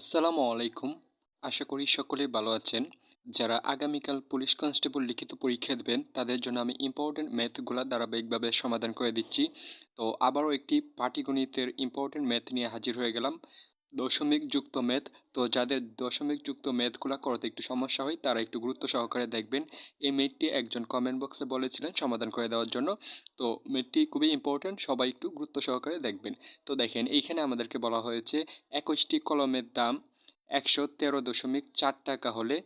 আসসালামু আলাইকুম। আশা করি সকলে ভালো আছেন। যারা আগামীকাল পুলিশ কনস্টেবল লিখিত পরীক্ষা দেবেন, তাদের জন্য আমি ইম্পর্টেন্ট ম্যাথগুলো ধারাবাহিকভাবে সমাধান করে দিচ্ছি। তো আবারও একটি পাটিগণিতের ইম্পর্টেন্ট ম্যাথ নিয়ে হাজির হয়ে গেলাম। দশমিক যুক্ত ম্যাথ তো যাদের দশমিক যুক্ত ম্যাথগুলো করতে একটু সমস্যা হয়, তারা একটু গুরুত্ব সহকারে দেখবেন। এই ম্যাথটি একজন কমেন্ট বক্সে বলেছিলেন সমাধান করে দেওয়ার জন্য। তো ম্যাথটি খুবই ইম্পর্টেন্ট সবাই একটু গুরুত্ব সহকারে দেখবেন। তো দেখেন, এইখানে আমাদেরকে বলা হয়েছে, একুশটি কলমের দাম একশো তেরো দশমিক চার টাকা হলে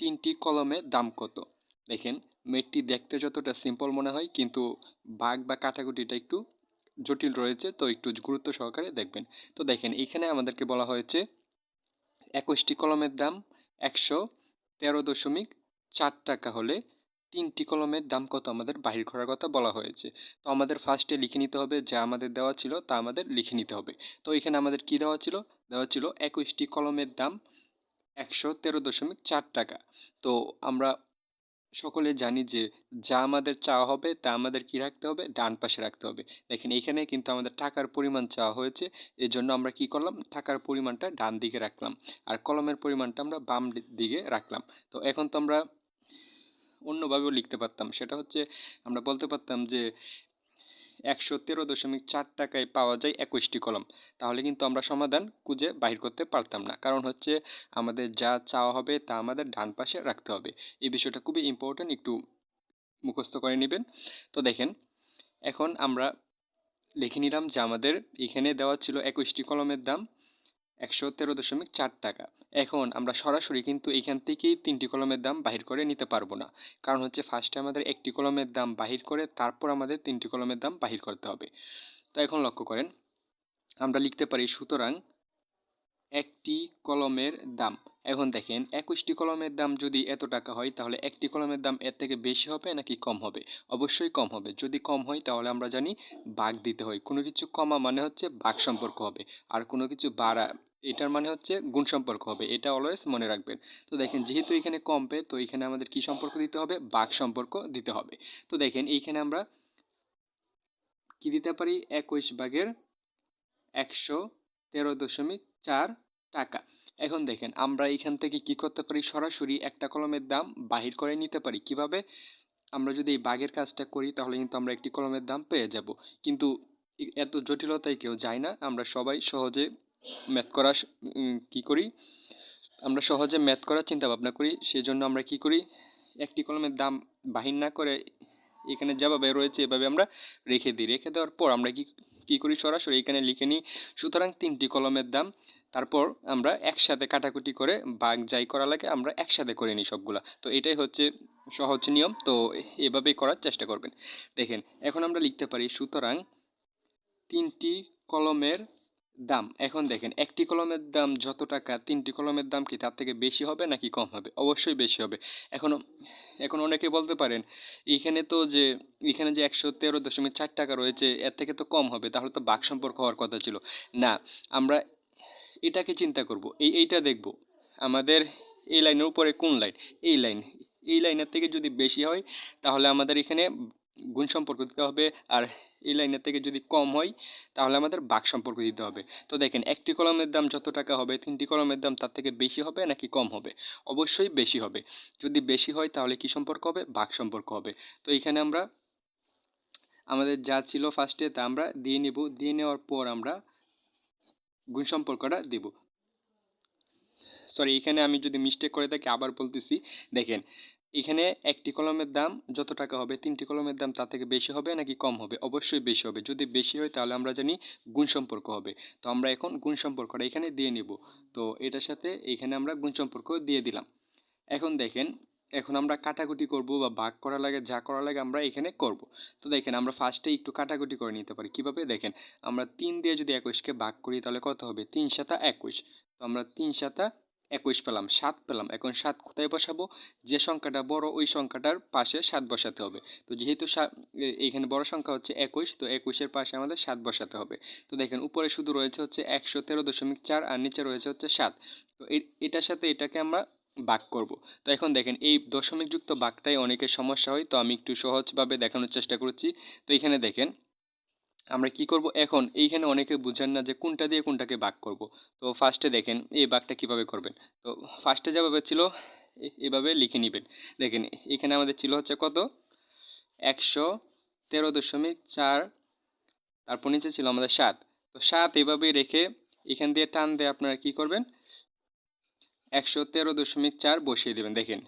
তিনটি কলমের দাম কত? দেখেন মেটটি দেখতে যতটা সিম্পল মনে হয়, কিন্তু বাঘ বা কাটাকুটিটা একটু জটিল রয়েছে, তো একটু গুরুত্ব সহকারে দেখবেন। তো দেখেন, এখানে আমাদেরকে বলা হয়েছে একুশটি কলমের দাম একশো তেরো দশমিক চার টাকা হলে তিনটি কলমের দাম কত আমাদের বাহির করার কথা বলা হয়েছে। তো আমাদের ফার্স্টে লিখে নিতে হবে যা আমাদের দেওয়া ছিল তা আমাদের লিখে নিতে হবে। তো এখানে আমাদের কি দেওয়া ছিল? দেওয়া ছিল একুশটি কলমের দাম একশো তেরো দশমিক চার টাকা। তো আমরা সকলে জানি যে, যা আমাদের চাওয়া হবে, তা আমাদের কি রাখতে হবে? ডান পাশে রাখতে হবে। দেখেন, এখানে কিন্তু আমাদের টাকার পরিমাণ চাওয়া হয়েছে। এর জন্য আমরা কি করলাম? টাকার পরিমাণটা ডান দিকে রাখলাম। আর কলমের পরিমাণটা আমরা বাম দিকে রাখলাম। তো এখন তো আমরা অন্যভাবেও লিখতে পারতাম। সেটা হচ্ছে, আমরা বলতে পারতাম যে একশো তেরো দশমিক চার টাকায় পাওয়া যায় একুশটি কলম। তাহলে কিন্তু আমরা সমাধান খুঁজে বাহির করতে পারতাম না। কারণ হচ্ছে আমাদের যা চাওয়া হবে তা আমাদের ডান পাশে রাখতে হবে। এই বিষয়টা খুবই ইম্পর্ট্যান্ট একটু মুখস্থ করে নেবেন। তো দেখেন, এখন আমরা লিখে নিলাম যে আমাদের এখানে দেওয়া ছিল একুশটি কলমের দাম। একশো তেরো দশমিক চার টাকা। এখন আমরা সরাসরি কিন্তু এখান থেকেই তিনটি কলমের দাম বাহির করে নিতে পারব না। কারণ হচ্ছে ফার্স্টে আমাদের একটি কলমের দাম বাহির করে তারপর আমাদের তিনটি কলমের দাম বাহির করতে হবে। তো এখন লক্ষ্য করেন, আমরা লিখতে পারি সুতরাং একটি কলমের দাম। এখন দেখেন, একুশটি কলমের দাম যদি এত টাকা হয়, তাহলে একটি কলমের দাম এর থেকে বেশি হবে নাকি কম হবে? অবশ্যই কম হবে। যদি কম হয়, তাহলে আমরা জানি বাঘ দিতে হয়। কোনো কিছু কমা মানে হচ্ছে বাঘ সম্পর্ক হবে। আর কোনো কিছু বাড়া, এটার মানে হচ্ছে গুণ সম্পর্ক হবে। এটা অলওয়েজ মনে রাখবেন। তো দেখেন, যেহেতু এখানে কমবে, তো এখানে আমাদের কি সম্পর্ক দিতে হবে? বাঘ সম্পর্ক দিতে হবে। তো দেখেন, এইখানে আমরা কি দিতে পারি? একুশ ভাগের একশো তেরো দশমিক চার টাকা। এখন দেখেন, আমরা এখান থেকে কি করতে পারি? সরাসরি একটা কলমের দাম বাহির করে নিতে পারি। কীভাবে? আমরা যদি এই বাঘের কাজটা করি, তাহলে কিন্তু আমরা একটি কলমের দাম পেয়ে যাব। কিন্তু এত জটিলতায় কেউ যায় না। আমরা সবাই সহজে ম্যাথ করা কি করি? আমরা সহজে ম্যাথ করার চিন্তা ভাবনা করি। সেজন্য আমরা কি করি? একটি কলমের দাম বাহির না করে এখানে যেভাবে রয়েছে, এভাবে আমরা রেখে দিই। রেখে দেওয়ার পর আমরা কি, কী করি? সরাসরি এখানে লিখে নিই। সুতরাং তিনটি কলমের দাম তারপর আমরা একসাথে কাটাকুটি করে বাঘ যাই করা লাগে, আমরা একসাথে করে নিই সবগুলা। তো এটাই হচ্ছে সহজ নিয়ম, তো এভাবেই করার চেষ্টা করবেন। দেখেন, এখন আমরা লিখতে পারি, সুতরাং তিনটি কলমের দাম। এখন দেখেন, একটি কলমের দাম যত টাকা, তিনটি কলমের দাম কি তার থেকে বেশি হবে নাকি কম হবে? অবশ্যই বেশি হবে। এখন এখন অনেকে বলতে পারেন, এখানে তো যে, এখানে যে একশো তেরো দশমিক চার টাকা রয়েছে, এর থেকে তো কম হবে, তাহলে তো বাক সম্পর্ক হওয়ার কথা ছিল। না, আমরা এটাকে চিন্তা করব, এই এইটা দেখব, আমাদের এই লাইনের উপরে কোন লাইন, এই লাইন, এই লাইনের থেকে যদি বেশি হয়, তাহলে আমাদের এখানে গুণ সম্পর্ক দিতে হবে, আর এই লাইনের থেকে যদি কম হয়, তাহলে আমাদের বাক সম্পর্ক দিতে হবে। তো দেখেন, একটি কলমের দাম যত টাকা হবে, তিনটি কলমের দাম তার থেকে বেশি হবে নাকি কম হবে? অবশ্যই বেশি হবে। যদি বেশি হয়, তাহলে কি সম্পর্ক হবে? বাক সম্পর্ক হবে। তো এখানে আমরা, আমাদের যা ছিল ফার্স্টে তা আমরা দিয়ে নেব। দিয়ে নেওয়ার পর আমরা গুণ সম্পর্কটা দেব। সরি এখানে আমি যদি মিস্টেক করে থাকি, আবার বলতেছি। দেখেন, এখানে একটি কলমের দাম যত টাকা হবে, তিনটি কলমের দাম তার থেকে বেশি হবে নাকি কম হবে? অবশ্যই বেশি হবে। যদি বেশি হয়, তাহলে আমরা জানি গুণ সম্পর্ক হবে। তো আমরা এখন গুণ সম্পর্কটা এখানে দিয়ে নিব। তো এটার সাথে এখানে আমরা গুণ সম্পর্ক দিয়ে দিলাম। এখন দেখেন এখন আমরা কাটাকুটি করব বা ভাগ করা লাগে, যা করা লাগে আমরা এখানে করব। তো দেখেন, আমরা ফার্স্টে একটু কাটাকুটি করে নিতে পারি। কীভাবে? দেখেন, আমরা তিন দিয়ে যদি একুশকে ভাগ করি, তাহলে কত হবে? তিন সাতা একুশ। তো আমরা তিন সাতা একুশ পেলাম, সাত পেলাম। এখন সাত কোথায় বসাবো? যে সংখ্যাটা বড়, ওই সংখ্যাটার পাশে সাত বসাতে হবে। তো যেহেতু এখানে বড় সংখ্যা হচ্ছে একুশ, তো একুশের পাশে আমাদের সাত বসাতে হবে। তো দেখেন, উপরে শুধু রয়েছে হচ্ছে একশো তেরো দশমিক চার আর নিচে রয়েছে হচ্ছে সাত। তো এটার সাথে এটাকে আমরা বাক করব। তো এখন দেখেন, এই দশমিক যুক্ত বাকটাই অনেকের সমস্যা হয়, তো আমি একটু সহজভাবে দেখানোর চেষ্টা করছি। তো এখানে দেখেন, আমরা কি করব? এখন এইখানে অনেকে বুঝেন না যে কোনটা দিয়ে কোনটাকে ভাগ করব। তো ফার্স্টে দেখেন, এই ভাগটা কীভাবে করবেন? তো ফার্স্টে যেভাবে ছিল এভাবে লিখে নেবেন। দেখেন, এখানে আমাদের ছিল হচ্ছে কত? একশো তেরো দশমিক চার, তারপর নিচে ছিল আমাদের সাত। তো সাত এভাবে রেখে এখান দিয়ে টান দিয়ে আপনারা কি করবেন? একশো তেরো দশমিক চার বসিয়ে দেবেন। দেখেন,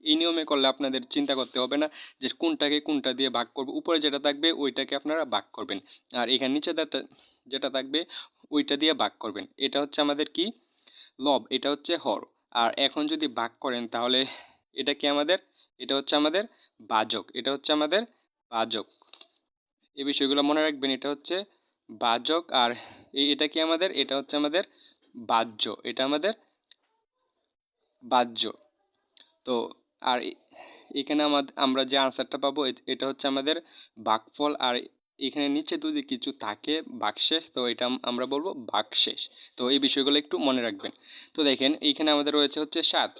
এই নিয়মে করলে আপনাদের চিন্তা করতে হবে না যে কোনটাকে কোনটা দিয়ে ভাগ করব। উপরে যেটা থাকবে ওইটাকে আপনারা ভাগ করবেন। আর এখানে নিচে যেটা- থাকবে ওইটা দিয়ে ভাগ করবেন। এটা হচ্ছে আমাদের কি? লব, এটা হচ্ছে হর। আর এখন যদি ভাগ করেন তাহলে এটা কি আমাদের? এটা হচ্ছে আমাদের বাজক, এটা হচ্ছে আমাদের বাজক। এই বিষয়গুলো মনে রাখবেন, এটা হচ্ছে বাজক। আর এটা কি আমাদের? এটা হচ্ছে আমাদের বাহ্য, এটা আমাদের বাহ্য। তো, আর এখানে আমাদের আমরা যে আনসারটা পাবো এটা হচ্ছে আমাদের বাকফল, আর এখানে নিচে যদি কিছু থাকে বাকশেষ, তো এটা আমরা বলব বাকশেষ। তো এই বিষয়গুলো একটু মনে রাখবেন। তো দেখেন, এইখানে আমাদের রয়েছে হচ্ছে সাত।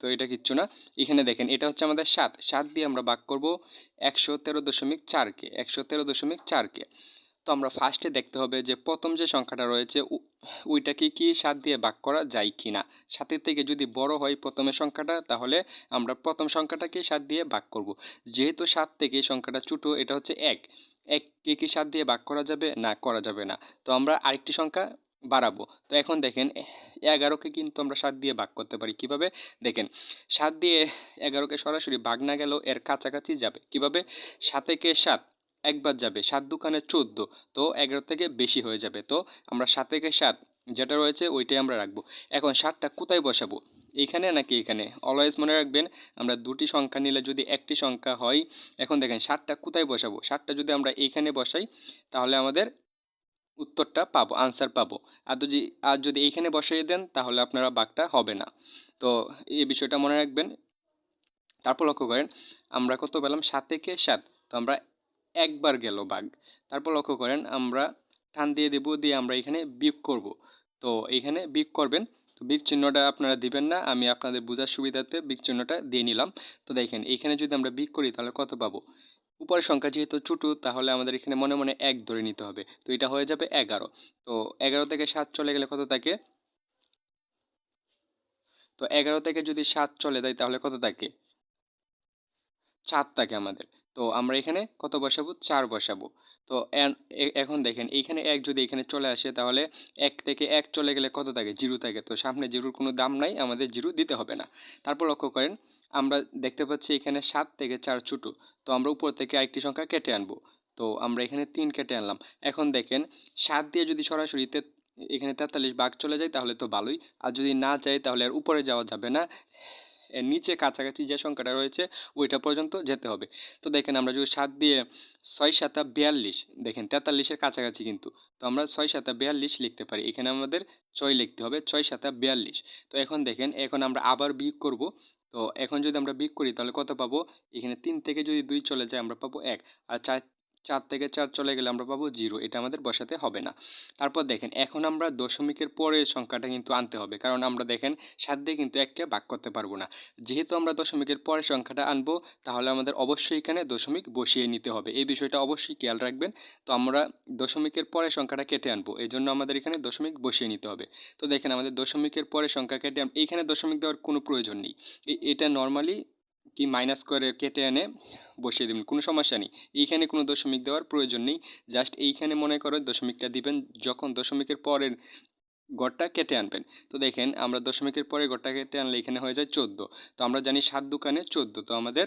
তো এটা কিচ্ছু না। এখানে দেখেন, এটা হচ্ছে আমাদের সাত। সাত দিয়ে আমরা ভাগ করব একশো তেরো দশমিক চারকে একশো তেরো দশমিক চারকে তো আমরা ফার্স্টে দেখতে হবে যে প্রথম যে সংখ্যাটা রয়েছে ওইটাকে কি সাত দিয়ে ভাগ করা যায় কি না? সাতের থেকে যদি বড় হয় প্রথমের সংখ্যাটা, তাহলে আমরা প্রথম সংখ্যাটাকে সাত দিয়ে ভাগ করব। যেহেতু সাত থেকে সংখ্যাটা ছোটো, এটা হচ্ছে এক। এককে কি সাত দিয়ে ভাগ করা যাবে? না, করা যাবে না। তো আমরা আরেকটি সংখ্যা বাড়াবো। তো এখন দেখেন, এগারোকে কিন্তু আমরা সাত দিয়ে ভাগ করতে পারি। কীভাবে? দেখেন, সাত দিয়ে এগারোকে সরাসরি ভাগ না গেলেও এর কাছাকাছি যাবে। কীভাবে? সাতেকে সাত একবার যাবে, সাত দোকানে চোদ্দ, তো এগারো থেকে বেশি হয়ে যাবে। তো আমরা সাত থেকে সাত, যেটা রয়েছে ওইটাই আমরা রাখব। এখন সাতটা কোথায় বসাবো? এইখানে নাকি এখানে? অলওয়েজ মনে রাখবেন, আমরা দুটি সংখ্যা নিলে যদি একটি সংখ্যা হয়, এখন দেখেন সাতটা কোথায় বসাবো? সাতটা যদি আমরা এইখানে বসাই, তাহলে আমাদের উত্তরটা পাবো আনসার পাবো। আর যদি আর যদি এইখানে বসাই দেন, তাহলে আপনারা বাঘটা হবে না। তো এই বিষয়টা মনে রাখবেন। তারপর লক্ষ্য করেন, আমরা কত পেলাম? সাত থেকে সাত। তো আমরা একবার গেল বাঘ। তারপর লক্ষ্য করেন আমরা টান দিয়ে দেব, দিয়ে আমরা এখানে বিয়োগ করব। তো এখানে বিয়োগ করবেন। তো বিগ চিহ্নটা আপনারা দিবেন না, আমি আপনাদের বোঝার সুবিধাতে বিগ চিহ্নটা দিয়ে নিলাম। তো দেখেন, এখানে যদি আমরা বিগ করি তাহলে কত পাবো? উপরের সংখ্যা যেহেতু ছোটো, তাহলে আমাদের এখানে মনে মনে এক ধরে নিতে হবে। তো এটা হয়ে যাবে এগারো। তো এগারো থেকে সাত চলে গেলে কত থাকে? তো এগারো থেকে যদি সাত চলে যায় তাহলে কত থাকে? চার থাকে আমাদের। তো আমরা এখানে কত বসাবো? চার বসাবো। তো এখন দেখেন, এইখানে এক যদি এখানে চলে আসে, তাহলে এক থেকে এক চলে গেলে কত থাকে? জিরো থাকে। তো সামনে জিরোর কোনো দাম নাই, আমাদের জিরো দিতে হবে না। তারপর লক্ষ্য করেন, আমরা দেখতে পাচ্ছি এখানে সাত থেকে চার ছোটো। তো আমরা উপর থেকে আরেকটি সংখ্যা কেটে আনব। তো আমরা এখানে তিন কেটে আনলাম। এখন দেখেন, সাত দিয়ে যদি সরাসরি এখানে তেতাল্লিশ বাঘ চলে যায়, তাহলে তো ভালোই। আর যদি না যায়, তাহলে আর উপরে যাওয়া যাবে না। এর নিচে কাছাকাছি যে সংখ্যাটা রয়েছে, ওইটা পর্যন্ত যেতে হবে। তো দেখেন আমরা যদি সাত দিয়ে ছয় সাতা বিয়াল্লিশ, দেখেন তেতাল্লিশের কাছাকাছি কিন্তু। তো আমরা ছয় সাতা বিয়াল্লিশ লিখতে পারি। এখানে আমাদের ছয় লিখতে হবে, ছয় সাতা বিয়াল্লিশ। তো এখন দেখেন, এখন আমরা আবার বিয়োগ করব। তো এখন যদি আমরা বিয়োগ করি, তাহলে কত পাবো? এখানে তিন থেকে যদি দুই চলে যায়, আমরা পাবো এক। আর চার চার থেকে চার চলে গেলে আমরা পাবো জিরো, এটা আমাদের বসাতে হবে না। তারপর দেখেন, এখন আমরা দশমিকের পরের সংখ্যাটা কিন্তু আনতে হবে, কারণ আমরা দেখেন সাত দিয়ে কিন্তু এককে ভাগ করতে পারব না। যেহেতু আমরা দশমিকের পরের সংখ্যাটা আনব, তাহলে আমাদের অবশ্যই এখানে দশমিক বসিয়ে নিতে হবে। এই বিষয়টা অবশ্যই খেয়াল রাখবেন। তো আমরা দশমিকের পরের সংখ্যাটা কেটে আনব, এই জন্য আমাদের এখানে দশমিক বসিয়ে নিতে হবে। তো দেখেন, আমাদের দশমিকের পরের সংখ্যা কেটে এইখানে দশমিক দেওয়ার কোনো প্রয়োজন নেই। এটা নর্মালি কি মাইনাস করে কেটে এনে বসিয়ে দেবেন, কোনো সমস্যা নেই। এইখানে কোনো দশমিক দেওয়ার প্রয়োজন নেই। জাস্ট এইখানে মনে করো দশমিকটা দিবেন, যখন দশমিকের পরের গড়টা কেটে আনবেন। তো দেখেন, আমরা দশমিকের পরে গড়টা কেটে আনলে এখানে হয়ে যায় চোদ্দ। তো আমরা জানি সাত দোকানে চোদ্দ, তো আমাদের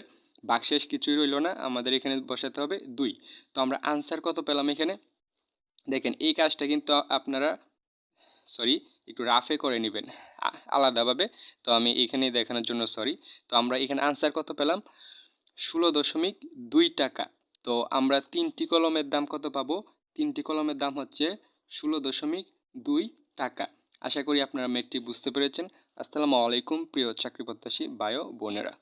বাকশেষ কিছুই রইল না, আমাদের এখানে বসাতে হবে দুই। তো আমরা আনসার কত পেলাম এখানে? দেখেন, এই কাজটা কিন্তু আপনারা সরি একটু রাফে করে নেবেন আলাদাভাবে। তো আমি এখানে দেখানোর জন্য সরি তো আমরা এখানে আনসার কত পেলাম? ষোলো দশমিক দুই টাকা। তো আমরা তিনটি কলমের দাম কত পাবো? তিনটি কলমের দাম হচ্ছে ষোলো দশমিক দুই টাকা। আশা করি আপনারা ম্যাটটি বুঝতে পেরেছেন। আসসালামু আলাইকুম, প্রিয় চাকরি প্রত্যাশী বায়ো বোনেরা।